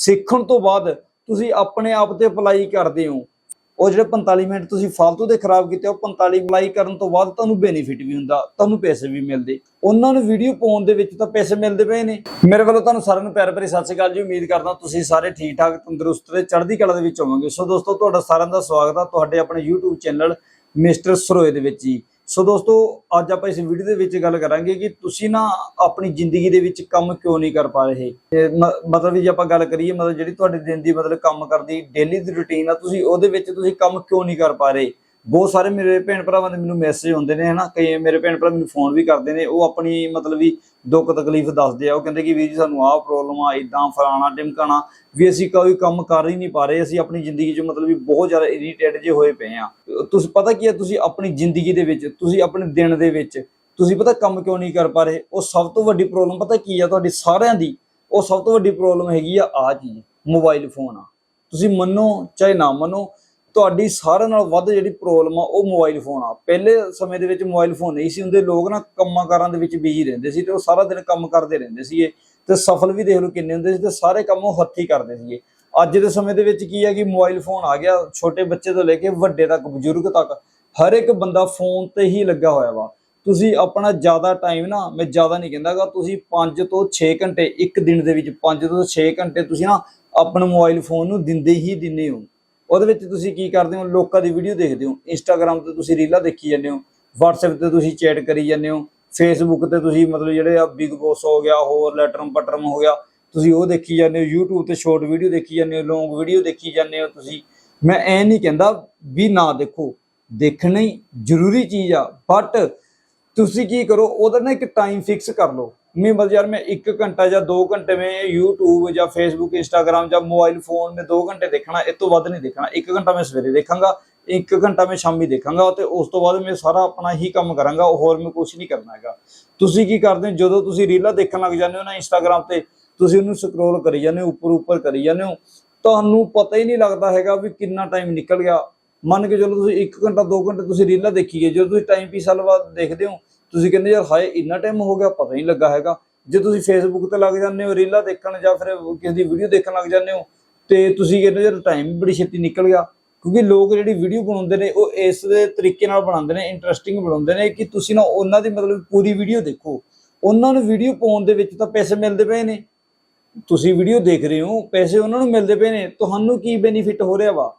ਸਿੱਖਣ ਤੋਂ ਬਾਅਦ ਤੁਸੀਂ ਆਪਣੇ ਆਪ ਤੇ ਅਪਲਾਈ ਕਰਦੇ ਹੋ। ਉਹ ਜਿਹੜੇ 45 ਮਿੰਟ ਤੁਸੀਂ ਫालतू ਦੇ ਖਰਾਬ ਕੀਤੇ, ਉਹ 45 ਅਪਲਾਈ ਕਰਨ ਤੋਂ ਬਾਅਦ ਤੁਹਾਨੂੰ ਬੈਨੀਫਿਟ ਵੀ ਹੁੰਦਾ, ਤੁਹਾਨੂੰ ਪੈਸੇ ਵੀ ਮਿਲਦੇ। ਉਹਨਾਂ ਨੂੰ ਵੀਡੀਓ ਪਾਉਣ ਦੇ ਵਿੱਚ ਤਾਂ ਪੈਸੇ ਮਿਲਦੇ ਪਏ ਨੇ। ਮੇਰੇ ਵੱਲੋਂ ਤੁਹਾਨੂੰ ਸਾਰਿਆਂ ਨੂੰ ਪਿਆਰ ਭਰੀ ਸਤਿ ਸ਼੍ਰੀ ਅਕਾਲ ਜੀ। ਉਮੀਦ ਕਰਦਾ ਤੁਸੀਂ ਸਾਰੇ ਠੀਕ ਠਾਕ ਤੰਦਰੁਸਤ ਤੇ ਚੜ੍ਹਦੀ ਕਲਾ ਦੇ ਵਿੱਚ ਹੋਵੋਗੇ। ਸੋ ਦੋਸਤੋ, ਤੁਹਾਡਾ ਸਾਰਿਆਂ ਦਾ ਸਵਾਗਤ ਆ ਤੁਹਾਡੇ ਆਪਣੇ YouTube ਚੈਨਲ ਮਿਸਟਰ ਸਰੋਏ ਦੇ ਵਿੱਚ ਜੀ। ਸੋ ਦੋਸਤੋ, ਅੱਜ ਆਪਾਂ ਇਸ ਵੀਡੀਓ ਦੇ ਵਿੱਚ ਗੱਲ ਕਰਾਂਗੇ ਕਿ ਤੁਸੀਂ ਨਾ ਆਪਣੀ ਜ਼ਿੰਦਗੀ ਦੇ ਵਿੱਚ ਕੰਮ ਕਿਉਂ ਨਹੀਂ ਕਰ ਪਾ ਰਹੇ? ਮ- ਮਤਲਬ ਵੀ ਜੇ ਆਪਾਂ ਗੱਲ ਕਰੀਏ, ਮਤਲਬ ਜਿਹੜੀ ਤੁਹਾਡੇ ਦਿਨ ਦੀ ਮਤਲਬ ਕੰਮ ਕਰਦੀ ਡੇਲੀ ਦੀ ਰੁਟੀਨ ਆ ਤੁਸੀਂ, ਉਹਦੇ ਵਿੱਚ ਤੁਸੀਂ ਕੰਮ ਕਿਉਂ ਨਹੀਂ ਕਰ ਪਾ ਰਹੇ? ਬਹੁਤ ਸਾਰੇ ਮੇਰੇ ਭੈਣ ਭਰਾਵਾਂ ਦੇ ਮੈਨੂੰ ਮੈਸੇਜ ਹੁੰਦੇ ਨੇ, ਹਨਾ? ਕਈ ਮੇਰੇ ਭੈਣ ਭਰਾ ਮੈਨੂੰ ਫੋਨ ਵੀ ਕਰਦੇ ਨੇ, ਉਹ ਆਪਣੀ ਮਤਲਬ ਵੀ ਦੁੱਖ ਤਕਲੀਫ ਦੱਸਦੇ ਆ। ਉਹ ਕਹਿੰਦੇ ਕਿ ਵੀਰ ਜੀ, ਸਾਨੂੰ ਆਹ ਪ੍ਰੋਬਲਮ ਆ ਇਦਾਂ ਫਲਾਣਾ ਟਿਮਕਾਣਾ ਵੀ ਅਸੀਂ ਕੋਈ ਕੰਮ ਕਰ ਹੀ ਨਹੀਂ ਪਾ ਰਹੇ, ਅਸੀਂ ਆਪਣੀ ਜ਼ਿੰਦਗੀ 'ਚ ਮਤਲਬ ਵੀ ਬਹੁਤ ਜ਼ਿਆਦਾ ਇਰੀਟੇਟ ਜੇ ਹੋਏ ਪਏ ਆ। ਤੁਸੀਂ ਪਤਾ ਕੀ ਹੈ ਤੁਸੀਂ ਆਪਣੀ ਜ਼ਿੰਦਗੀ ਦੇ ਵਿੱਚ, ਤੁਸੀਂ ਆਪਣੇ ਦਿਨ ਦੇ ਵਿੱਚ, ਤੁਸੀਂ ਪਤਾ ਕੰਮ ਕਿਉਂ ਨਹੀਂ ਕਰ ਪਾ ਰਹੇ? ਉਹ ਸਭ ਤੋਂ ਵੱਡੀ ਪ੍ਰੋਬਲਮ ਪਤਾ ਕੀ ਆ ਤੁਹਾਡੀ ਸਾਰਿਆਂ ਦੀ? ਉਹ ਸਭ ਤੋਂ ਵੱਡੀ ਪ੍ਰੋਬਲਮ ਹੈਗੀ ਆ ਆ ਚੀਜ਼ ਮੋਬਾਈਲ ਫੋਨ ਆ। ਤੁਸੀਂ ਮੰਨੋ ਚਾਹੇ ਨਾ ਮੰਨੋ ਤੁਹਾਡੀ ਸਾਰਿਆਂ ਨਾਲ ਵੱਧ ਜਿਹੜੀ ਪ੍ਰੋਬਲਮ ਆ, ਉਹ ਮੋਬਾਈਲ ਫੋਨ ਆ। ਪਹਿਲੇ ਸਮੇਂ ਦੇ ਵਿੱਚ ਮੋਬਾਈਲ ਫੋਨ ਨਹੀਂ ਸੀ ਹੁੰਦੇ। ਲੋਕ ਨਾ ਕੰਮਾਂ ਕਾਰਾਂ ਦੇ ਵਿੱਚ ਬਿਜ਼ੀ ਰਹਿੰਦੇ ਸੀ ਤੇ ਉਹ ਸਾਰਾ ਦਿਨ ਕੰਮ ਕਰਦੇ ਰਹਿੰਦੇ ਸੀਗੇ। ਤੇ ਸਫਲ ਵੀ ਦੇਖ ਲਓ ਕਿੰਨੇ ਹੁੰਦੇ ਸੀ ਤੇ ਸਾਰੇ ਕੰਮ ਉਹ ਹੱਥੀਂ ਕਰਦੇ ਸੀਗੇ। ਅੱਜ ਦੇ ਸਮੇਂ ਦੇ ਵਿੱਚ ਕੀ ਹੈ ਕਿ ਮੋਬਾਈਲ ਫੋਨ ਆ ਗਿਆ, ਛੋਟੇ ਬੱਚੇ ਤੋਂ ਲੈ ਕੇ ਵੱਡੇ ਤੱਕ, ਬਜ਼ੁਰਗ ਤੱਕ। ਹਰ ਇੱਕ ਬੰਦਾ ਫੋਨ ਤੇ ਹੀ ਲੱਗਾ ਹੋਇਆ ਵਾ। ਤੁਸੀਂ ਆਪਣਾ ਜ਼ਿਆਦਾ ਟਾਈਮ ਨਾ, ਮੈਂ ਜ਼ਿਆਦਾ ਨਹੀਂ ਕਹਿੰਦਾਗਾ, ਤੁਸੀਂ 5 ਤੋਂ 6 ਘੰਟੇ, ਇੱਕ ਦਿਨ ਦੇ ਵਿੱਚ 5 ਤੋਂ 6 ਘੰਟੇ ਤੁਸੀਂ ਨਾ ਆਪਣੇ ਮੋਬਾਈਲ ਫੋਨ ਨੂੰ ਦਿੰਦੇ ਹੀ ਦਿੰਦੇ ਹੋ। ਉਹਦੇ ਵਿੱਚ ਤੁਸੀਂ ਕੀ ਕਰਦੇ ਹੋ? ਲੋਕਾਂ ਦੀ ਵੀਡੀਓ ਦੇਖਦੇ ਹੋ। ਇੰਸਟਾਗ੍ਰam ਤੇ ਤੁਸੀਂ ਰੀਲਾਂ ਦੇਖੀ ਜਾਂਦੇ ਹੋ। WhatsApp ਤੇ ਤੁਸੀਂ ਚੈਟ ਕਰੀ ਜਾਂਦੇ ਹੋ। ਫੇਸਬੁੱਕ ਤੇ ਤੁਸੀਂ ਮਤਲਬ ਜਿਹੜੇ ਆ ਬਿਗ ਬੋਸ ਹੋ ਗਿਆ, ਹੋਰ ਲੈਟਰਮ ਪਟਰਮ ਹੋ ਗਿਆ, ਤੁਸੀਂ ਉਹ ਦੇਖੀ ਜਾਂਦੇ ਹੋ। YouTube ਤੇ ਸ਼ਾਰਟ ਵੀਡੀਓ ਦੇਖੀ ਜਾਂਦੇ ਹੋ ਲੌਂਗ ਵੀਡੀਓ ਦੇਖੀ ਜਾਂਦੇ ਹੋ ਤੁਸੀਂ। ਮੈਂ ਐ ਨਹੀਂ ਕਹਿੰਦਾ ਵੀ ਨਾ ਦੇਖੋ। ਦੇਖਣੀ ਜ਼ਰੂਰੀ ਚੀਜ਼ ਆ ਬਟ ਤੁਸੀਂ ਕੀ ਕਰੋ, ਉਹਦਾ ਨਾ ਇੱਕ ਟਾਈਮ ਫਿਕਸ ਕਰ ਲਓ। ਮੈਂ ਬਸ ਯਾਰ ਮੈਂ 1 ਘੰਟਾ ਜਾਂ 2 ਘੰਟੇ ਮੈਂ YouTube ਜਾਂ Facebook, Instagram ਜਾਂ ਮੋਬਾਈਲ ਫੋਨ ਮੈਂ 2 ਘੰਟੇ ਦੇਖਣਾ, ਇਹ ਤੋਂ ਵੱਧ ਨਹੀਂ ਦੇਖਣਾ। ਇੱਕ ਘੰਟਾ ਮੈਂ ਸਵੇਰੇ ਦੇਖਾਂਗਾ, ਇੱਕ ਘੰਟਾ ਮੈਂ ਸ਼ਾਮੀ ਦੇਖਾਂਗਾ ਤੇ ਉਸ ਤੋਂ ਬਾਅਦ ਮੈਂ ਸਾਰਾ ਆਪਣਾ ਹੀ ਕੰਮ ਕਰਾਂਗਾ ਹੋਰ ਮੈਂ ਕੁਝ ਨਹੀਂ ਕਰਨਾ ਹੈਗਾ। ਤੁਸੀਂ ਕੀ ਕਰਦੇ ਹੋ? ਜਦੋਂ ਤੁਸੀਂ ਰੀਲਾਂ ਦੇਖਣ ਲੱਗ ਜਾਂਦੇ ਹੋ ਨਾ Instagram ਤੇ, ਤੁਸੀਂ ਉਹਨੂੰ ਸਕਰੋਲ ਕਰੀ ਜਾਂਦੇ ਹੋ, ਉੱਪਰ ਉੱਪਰ ਕਰੀ ਜਾਂਦੇ ਹੋ, ਤੁਹਾਨੂੰ ਪਤਾ ਹੀ ਨਹੀਂ ਲੱਗਦਾ ਹੈਗਾ ਵੀ ਕਿੰਨਾ ਟਾਈਮ ਨਿਕਲ ਗਿਆ। ਮੰਨ ਕੇ ਚਲੋ ਤੁਸੀਂ 1 ਘੰਟਾ 2 ਘੰਟੇ ਤੁਸੀਂ ਰੀਲਾਂ ਦੇਖੀਏ ਜਦੋਂ ਤੁਸੀਂ ਟਾਈਮ ਪੀਸ ਵਾਲਾ ਬਾਅਦ ਦੇਖਦੇ ਹੋ ਤੁਸੀਂ ਕਹਿੰਦੇ ਯਾਰ ਹਾਏ, ਇੰਨਾ ਟਾਈਮ ਹੋ ਗਿਆ, ਪਤਾ ਹੀ ਨਹੀਂ ਲੱਗਾ ਹੈਗਾ। ਜੇ ਤੁਸੀਂ ਫੇਸਬੁੱਕ ਤੇ ਲੱਗ ਜਾਂਦੇ ਹੋ, ਰੀਲਾਂ ਦੇਖਣ ਜਾਂ ਫਿਰ ਕਿਸੇ ਦੀ ਵੀਡੀਓ ਦੇਖਣ ਲੱਗ ਜਾਂਦੇ ਹੋ, ਤੇ ਤੁਸੀਂ ਕਹਿੰਦੇ ਯਾਰ ਟਾਈਮ ਬੜੀ ਛੇਤੀ ਨਿਕਲ ਗਿਆ। ਕਿਉਂਕਿ ਲੋਕ ਜਿਹੜੀ ਵੀਡੀਓ ਬਣਾਉਂਦੇ ਨੇ, ਉਹ ਇਸ ਦੇ ਤਰੀਕੇ ਨਾਲ ਬਣਾਉਂਦੇ ਨੇ ਇੰਟਰਸਟਿੰਗ ਬਣਾਉਂਦੇ ਨੇ ਕਿ ਤੁਸੀਂ ਨਾ ਉਹਨਾਂ ਦੀ ਮਤਲਬ ਪੂਰੀ ਵੀਡੀਓ ਦੇਖੋ। ਉਹਨਾਂ ਨੂੰ ਵੀਡੀਓ ਪਾਉਣ ਦੇ ਵਿੱਚ ਤਾਂ ਪੈਸੇ ਮਿਲਦੇ ਪਏ ਨੇ। ਤੁਸੀਂ ਵੀਡੀਓ ਦੇਖ ਰਹੇ ਹੋ, ਪੈਸੇ ਉਹਨਾਂ ਨੂੰ ਮਿਲਦੇ ਪਏ ਨੇ। ਤੁਹਾਨੂੰ ਕੀ ਬੈਨੀਫਿਟ ਹੋ ਰਿਹਾ ਵਾ?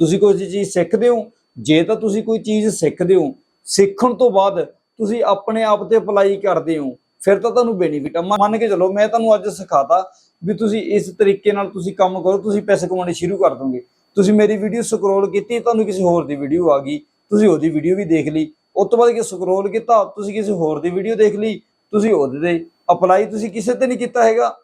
ਤੁਸੀਂ ਕੋਈ ਚੀਜ਼ ਸਿੱਖਦੇ ਹੋ? ਜੇ ਤਾਂ ਤੁਸੀਂ ਕੋਈ ਚੀਜ਼ ਸਿੱਖਦੇ ਹੋ, ਸਿੱਖਣ ਤੋਂ ਬਾਅਦ ਤੁਸੀਂ ਆਪਣੇ ਆਪ ਤੇ ਅਪਲਾਈ ਕਰਦੇ ਹੋ, ਫਿਰ ਤਾਂ ਤੁਹਾਨੂੰ ਬੈਨੀਫਿਟ ਆ। ਮੰਨ ਕੇ ਚਲੋ, ਮੈਂ ਤੁਹਾਨੂੰ ਅੱਜ ਸਿਖਾਤਾ ਵੀ ਤੁਸੀਂ ਇਸ ਤਰੀਕੇ ਨਾਲ ਤੁਸੀਂ ਕੰਮ ਕਰੋ, ਤੁਸੀਂ ਪੈਸੇ ਕਮਾਉਣੇ ਸ਼ੁਰੂ ਕਰ ਦੋਗੇ। ਤੁਸੀਂ ਮੇਰੀ ਵੀਡੀਓ ਸਕਰੋਲ ਕੀਤੀ, ਤੁਹਾਨੂੰ ਕਿਸੇ ਹੋਰ ਦੀ ਵੀਡੀਓ ਆ ਗਈ, ਤੁਸੀਂ ਉਹਦੀ ਵੀਡੀਓ ਵੀ ਦੇਖ ਲਈ। ਉਸ ਤੋਂ ਬਾਅਦ ਕਿ ਸਕਰੋਲ ਕੀਤਾ, ਤੁਸੀਂ ਕਿਸੇ ਹੋਰ ਦੀ ਵੀਡੀਓ ਦੇਖ ਲਈ, ਤੁਸੀਂ ਉਹਦੇ ਤੇ ਅਪਲਾਈ ਤੁਸੀਂ ਕਿਸੇ ਤੇ ਨਹੀਂ ਕੀਤਾ ਹੈਗਾ।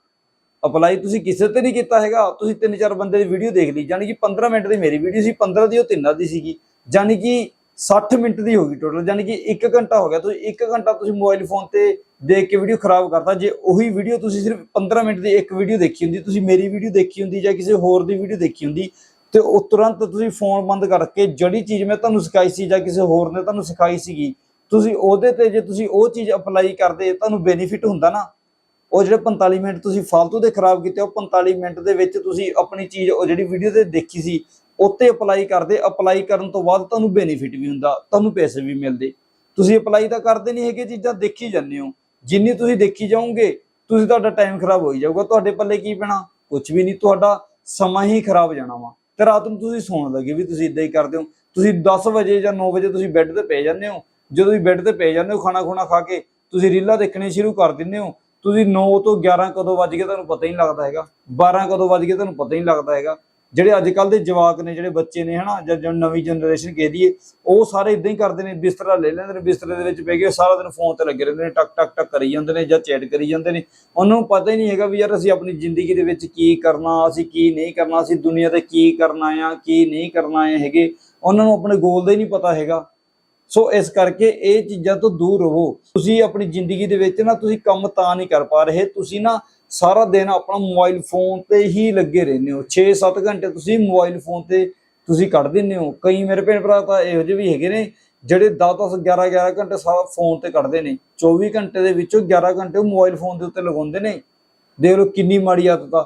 ਅਪਲਾਈ ਤੁਸੀਂ ਕਿਸੇ ਤੇ ਨਹੀਂ ਕੀਤਾ ਹੈਗਾ, ਤੁਸੀਂ ਤਿੰਨ ਚਾਰ ਬੰਦੇ ਦੀ ਵੀਡੀਓ ਦੇਖ ਲਈ ਯਾਨੀ ਕਿ 15 ਮਿੰਟ ਦੀ ਮੇਰੀ ਵੀਡੀਓ ਸੀ 15 ਦੀ ਉਹ ਤਿੰਨਾਂ ਦੀ ਸੀਗੀ। ਯਾਨੀ ਕਿ 60 ਮਿੰਟ ਦੀ ਹੋ ਗਈ ਟੋਟਲ ਯਾਨੀ ਕਿ 1 ਘੰਟਾ ਹੋ ਗਿਆ। ਤੁਸੀਂ 1 ਘੰਟਾ ਤੁਸੀਂ ਮੋਬਾਈਲ ਫੋਨ ਤੇ ਦੇਖ ਕੇ ਵੀਡੀਓ ਖਰਾਬ ਕਰਤਾ। ਜੇ ਉਹੀ ਵੀਡੀਓ ਤੁਸੀਂ ਸਿਰਫ 15 ਮਿੰਟ ਦੀ ਇੱਕ ਵੀਡੀਓ ਦੇਖੀ ਹੁੰਦੀ, ਤੁਸੀਂ ਮੇਰੀ ਵੀਡੀਓ ਦੇਖੀ ਹੁੰਦੀ ਜਾਂ ਕਿਸੇ ਹੋਰ ਦੀ ਵੀਡੀਓ ਦੇਖੀ ਹੁੰਦੀ, ਤੇ ਉਹ ਤੁਰੰਤ ਤੁਸੀਂ ਫੋਨ ਬੰਦ ਕਰਕੇ ਜਿਹੜੀ ਚੀਜ਼ ਮੈਂ ਤੁਹਾਨੂੰ ਸਿਖਾਈ ਸੀ ਜਾਂ ਕਿਸੇ ਹੋਰ ਨੇ ਤੁਹਾਨੂੰ ਸਿਖਾਈ ਸੀਗੀ, ਤੁਸੀਂ ਉਹਦੇ ਤੇ ਜੇ ਤੁਸੀਂ ਉਹ ਚੀਜ਼ ਅਪਲਾਈ ਕਰਦੇ, ਤੁਹਾਨੂੰ ਬੈਨੀਫਿਟ ਹੁੰਦਾ ਨਾ। ਉਹ ਜਿਹੜੇ 45 ਮਿੰਟ ਤੁਸੀਂ ਫालतू ਦੇ ਖਰਾਬ ਕੀਤੇ, ਉਹ 45 ਮਿੰਟ ਦੇ ਵਿੱਚ ਤੁਸੀਂ ਆਪਣੀ ਚੀਜ਼, ਉਹ ਜਿਹੜੀ ਵੀਡੀਓ ਤੇ ਦੇਖੀ ਸੀ, ਉੱਤੇ ਅਪਲਾਈ ਕਰਦੇ ਅਪਲਾਈ ਕਰਨ ਤੋਂ ਬਾਅਦ ਤੁਹਾਨੂੰ ਬੈਨੀਫਿਟ ਵੀ ਹੁੰਦਾ, ਤੁਹਾਨੂੰ ਪੈਸੇ ਵੀ ਮਿਲਦੇ। ਤੁਸੀਂ ਅਪਲਾਈ ਤਾਂ ਕਰਦੇ ਨਹੀਂ ਹੈਗੇ ਚੀਜ਼ਾਂ ਦੇਖੀ ਜਾਂਦੇ ਹੋ। ਜਿੰਨੀ ਤੁਸੀਂ ਦੇਖੀ ਜਾਓਗੇ, ਤੁਸੀਂ ਤੁਹਾਡਾ ਟਾਈਮ ਖਰਾਬ ਹੋਈ ਜਾਊਗਾ। ਤੁਹਾਡੇ ਪੱਲੇ ਕੀ ਪੈਣਾ? ਕੁਝ ਵੀ ਨਹੀਂ, ਤੁਹਾਡਾ ਸਮਾਂ ਹੀ ਖਰਾਬ ਜਾਣਾ ਵਾ। ਤੇ ਰਾਤ ਨੂੰ ਤੁਸੀਂ ਸੌਣ ਲੱਗੇ ਵੀ ਤੁਸੀਂ ਇਦਾਂ ਹੀ ਕਰਦੇ ਹੋ। ਤੁਸੀਂ 10 ਵਜੇ ਜਾਂ 9 ਵਜੇ ਤੁਸੀਂ ਬੈੱਡ ਤੇ ਪੈ ਜਾਂਦੇ ਹੋ। ਜਦੋਂ ਤੁਸੀਂ ਬੈੱਡ ਤੇ ਪੈ ਜਾਂਦੇ ਹੋ, ਖਾਣਾ ਖੁਣਾ ਖਾ ਕੇ, ਤੁਸੀਂ ਰੀਲਾਂ ਦੇਖਣੇ ਸ਼ੁਰੂ ਕਰ ਦਿੰਦੇ ਹੋ। ਤੁਸੀਂ 9 ਤੋਂ 11 ਕਦੋਂ ਵੱਜ ਗਏ ਤੁਹਾਨੂੰ ਪਤਾ ਹੀ ਨਹੀਂ ਲੱਗਦਾ ਹੈਗਾ। 12 ਕਦੋਂ ਵੱਜ ਗਏ ਤੁਹਾਨੂੰ ਪਤਾ ਹੀ ਨਹੀਂ ਲੱਗਦਾ ਹੈਗਾ। ਜਿਹੜੇ ਅੱਜ ਕੱਲ ਦੇ ਜਵਾਕ ਨੇ, ਜਿਹੜੇ ਬੱਚੇ ਨੇ, ਹਨਾ, ਜਾਂ ਜਾਂ ਨਵੀਂ ਜਨਰੇਸ਼ਨ ਕਹਿ ਦਈਏ, ਉਹ ਸਾਰੇ ਇਦਾਂ ਹੀ ਕਰਦੇ ਨੇ, ਬਿਸਤਰਾ ਲੈ ਲੈਂਦੇ ਨੇ, ਬਿਸਤਰੇ ਦੇ ਵਿੱਚ ਪੈ ਕੇ ਸਾਰਾ ਦਿਨ ਫੋਨ ਤੇ ਲੱਗੇ ਰਹਿੰਦੇ ਨੇ, ਟਕ ਟਕ ਟਕ ਕਰੀ ਜਾਂਦੇ ਨੇ, ਜਾਂ ਚੈਟ ਕਰੀ ਜਾਂਦੇ ਨੇ। ਉਹਨਾਂ ਨੂੰ ਪਤਾ ਹੀ ਨਹੀਂ ਹੈਗਾ ਵੀ ਯਾਰ ਅਸੀਂ ਆਪਣੀ ਜ਼ਿੰਦਗੀ ਦੇ ਵਿੱਚ ਕੀ ਕਰਨਾ, ਅਸੀਂ ਕੀ ਨਹੀਂ ਕਰਨਾ, ਅਸੀਂ ਦੁਨੀਆ ਤੇ ਕੀ ਕਰਨਾ ਆ ਕੀ ਨਹੀਂ ਕਰਨਾ ਹੈ ਹੈਗੇ। ਉਹਨਾਂ ਨੂੰ ਆਪਣੇ ਗੋਲ ਦਾ ਹੀ ਨਹੀਂ ਪਤਾ ਹੈਗਾ। ਸੋ ਇਸ ਕਰਕੇ ਇਹ ਚੀਜ਼ਾਂ ਤੋਂ ਦੂਰ ਰਹੋ। ਤੁਸੀਂ ਆਪਣੀ ਜ਼ਿੰਦਗੀ ਦੇ ਵਿੱਚ ਨਾ ਤੁਸੀਂ ਕੰਮ ਤਾਂ ਨਹੀਂ ਕਰ ਪਾ ਰਹੇ। ਤੁਸੀਂ ਨਾ ਸਾਰਾ ਦਿਨ ਆਪਣਾ ਮੋਬਾਈਲ ਫੋਨ ਤੇ ਹੀ ਲੱਗੇ ਰਹਿੰਦੇ ਹੋ। 6-7 ਘੰਟੇ ਤੁਸੀਂ ਮੋਬਾਈਲ ਫੋਨ ਤੇ ਤੁਸੀਂ ਕੱਢ ਦਿੰਦੇ ਹੋ। ਕਈ ਮੇਰੇ ਭੈਣ ਭਰਾ ਤਾਂ ਇਹੋ ਜਿਹੇ ਵੀ ਹੈਗੇ ਨੇ, ਜਿਹੜੇ 10-10 11-11 ਘੰਟੇ ਸਾਰਾ ਫੋਨ ਤੇ ਕੱਢਦੇ ਨੇ। 24 ਘੰਟੇ ਦੇ ਵਿੱਚੋਂ 11 ਘੰਟੇ ਉਹ ਮੋਬਾਈਲ ਫੋਨ ਦੇ ਉੱਤੇ ਲਗਾਉਂਦੇ ਨੇ। ਦੇਖ ਲਓ ਕਿੰਨੀ ਮਾੜੀ ਆਦਤ ਆ।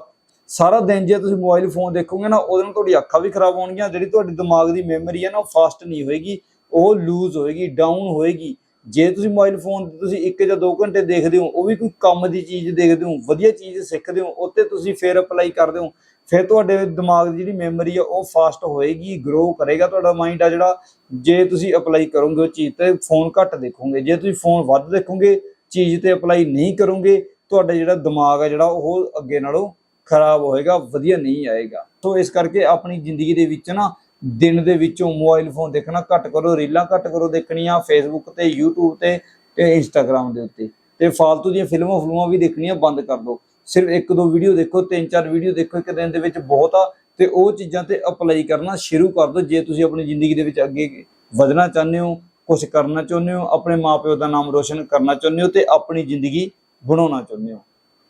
ਸਾਰਾ ਦਿਨ ਜੇ ਤੁਸੀਂ ਮੋਬਾਈਲ ਫੋਨ ਦੇਖੋਗੇ ਨਾ, ਉਹਦੇ ਨਾਲ ਤੁਹਾਡੀ ਅੱਖਾਂ ਵੀ ਖਰਾਬ ਹੋਣਗੀਆਂ। ਜਿਹੜੀ ਤੁਹਾਡੀ ਦਿਮਾਗ ਦੀ ਮੈਮਰੀ ਹੈ ਨਾ, ਉਹ ਫਾਸਟ ਨਹੀਂ ਹੋਏਗੀ। ਉਹ ਲੂਜ਼ ਹੋਏਗੀ ਡਾਊਨ ਹੋਏਗੀ। ਜੇ ਤੁਸੀਂ ਮੋਬਾਈਲ ਫੋਨ ਤੇ ਤੁਸੀਂ 1 ਜਾਂ 2 ਘੰਟੇ ਦੇਖਦੇ ਹੋ, ਉਹ ਵੀ ਕੋਈ ਕੰਮ ਦੀ ਚੀਜ਼ ਦੇਖਦੇ ਹੋ, ਵਧੀਆ ਚੀਜ਼ ਸਿੱਖਦੇ ਹੋ ਉੱਤੇ ਤੁਸੀਂ ਫਿਰ ਅਪਲਾਈ ਕਰਦੇ ਹੋ। ਫਿਰ ਤੁਹਾਡੇ ਦਿਮਾਗ ਦੀ ਜਿਹੜੀ ਮੈਮਰੀ ਆ, ਉਹ ਫਾਸਟ ਹੋਏਗੀ ਗਰੋ ਕਰੇਗਾ ਤੁਹਾਡਾ ਮਾਈਂਡ ਆ ਜਿਹੜਾ। ਜੇ ਤੁਸੀਂ ਅਪਲਾਈ ਕਰੋਗੇ ਉਹ ਚੀਜ਼ ਤੇ ਫੋਨ ਘੱਟ ਦੇਖੋਗੇ। ਜੇ ਤੁਸੀਂ ਫੋਨ ਵੱਧ ਦੇਖੋਗੇ, ਚੀਜ਼ ਤੇ ਅਪਲਾਈ ਨਹੀਂ ਕਰੋਗੇ, ਤੁਹਾਡਾ ਜਿਹੜਾ ਦਿਮਾਗ ਆ ਜਿਹੜਾ, ਉਹ ਅੱਗੇ ਨਾਲੋਂ ਖਰਾਬ ਹੋਏਗਾ, ਵਧੀਆ ਨਹੀਂ ਆਏਗਾ। ਸੋ ਇਸ ਕਰਕੇ ਆਪਣੀ ਜ਼ਿੰਦਗੀ ਦੇ ਵਿੱਚ ਨਾ ਦਿਨ ਦੇ ਵਿੱਚੋਂ ਮੋਬਾਈਲ ਫੋਨ ਦੇਖਣਾ ਘੱਟ ਕਰੋ, ਰੀਲਾਂ ਘੱਟ ਕਰੋ ਦੇਖਣੀਆਂ ਫੇਸਬੁੱਕ ਤੇ, YouTube ਤੇ ਤੇ ਇੰਸਟਾਗ੍ਰam ਦੇ ਉੱਤੇ। ਤੇ ਫਾਲਤੂ ਦੀਆਂ ਫਿਲਮਾਂ ਫਲੂਆਂ ਵੀ ਦੇਖਣੀਆਂ ਬੰਦ ਕਰ ਦਿਓ। ਸਿਰਫ ਇੱਕ ਦੋ ਵੀਡੀਓ ਦੇਖੋ, ਤਿੰਨ ਚਾਰ ਵੀਡੀਓ ਦੇਖੋ, ਇੱਕ ਦਿਨ ਦੇ ਵਿੱਚ ਬਹੁਤ ਆ ਤੇ ਉਹ ਚੀਜ਼ਾਂ ਤੇ ਅਪਲਾਈ ਕਰਨਾ ਸ਼ੁਰੂ ਕਰ ਦਿਓ। ਜੇ ਤੁਸੀਂ ਆਪਣੀ ਜ਼ਿੰਦਗੀ ਦੇ ਵਿੱਚ ਅੱਗੇ ਵਧਣਾ ਚਾਹੁੰਦੇ ਹੋ ਕੁਝ ਕਰਨਾ ਚਾਹੁੰਦੇ ਹੋ, ਆਪਣੇ ਮਾਪਿਓ ਦਾ ਨਾਮ ਰੋਸ਼ਨ ਕਰਨਾ ਚਾਹੁੰਦੇ ਹੋ ਤੇ ਆਪਣੀ ਜ਼ਿੰਦਗੀ ਬਣਾਉਣਾ ਚਾਹੁੰਦੇ ਹੋ।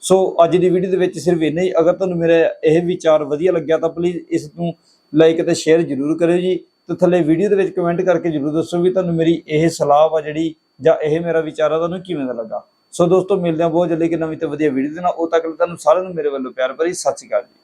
ਸੋ ਅੱਜ ਦੀ ਵੀਡੀਓ ਦੇ ਵਿੱਚ ਸਿਰਫ ਇੰਨਾ ਹੀ। ਅਗਰ ਤੁਹਾਨੂੰ ਮੇਰਾ ਇਹ ਵਿਚਾਰ ਵਧੀਆ ਲੱਗਿਆ ਤਾਂ ਪਲੀਜ਼ ਇਸ ਨੂੰ ਲਾਈਕ ਅਤੇ ਸ਼ੇਅਰ ਜ਼ਰੂਰ ਕਰਿਓ ਜੀ ਤੇ ਥੱਲੇ ਵੀਡੀਓ ਦੇ ਵਿੱਚ ਕਮੈਂਟ ਕਰਕੇ ਜ਼ਰੂਰ ਦੱਸੋ ਵੀ ਤੁਹਾਨੂੰ ਮੇਰੀ ਇਹ ਸਲਾਹ ਵਾ ਜਿਹੜੀ ਜਾਂ ਇਹ ਮੇਰਾ ਵਿਚਾਰ ਆ, ਤੁਹਾਨੂੰ ਕਿਵੇਂ ਦਾ ਲੱਗਾ। ਸੋ ਦੋਸਤੋ, ਮਿਲਦੇ ਹਾਂ ਬਹੁਤ ਜਲਦੀ ਕਿ ਨਵੀਂ ਤੇ ਵਧੀਆ ਵੀਡੀਓ ਦੇ ਨਾਲ। ਉਦੋਂ ਤੱਕ ਤੁਹਾਨੂੰ ਸਾਰਿਆਂ ਨੂੰ ਮੇਰੇ ਵੱਲੋਂ ਪਿਆਰ ਭਰੀ ਸਤਿ ਸ਼੍ਰੀ ਅਕਾਲ ਜੀ।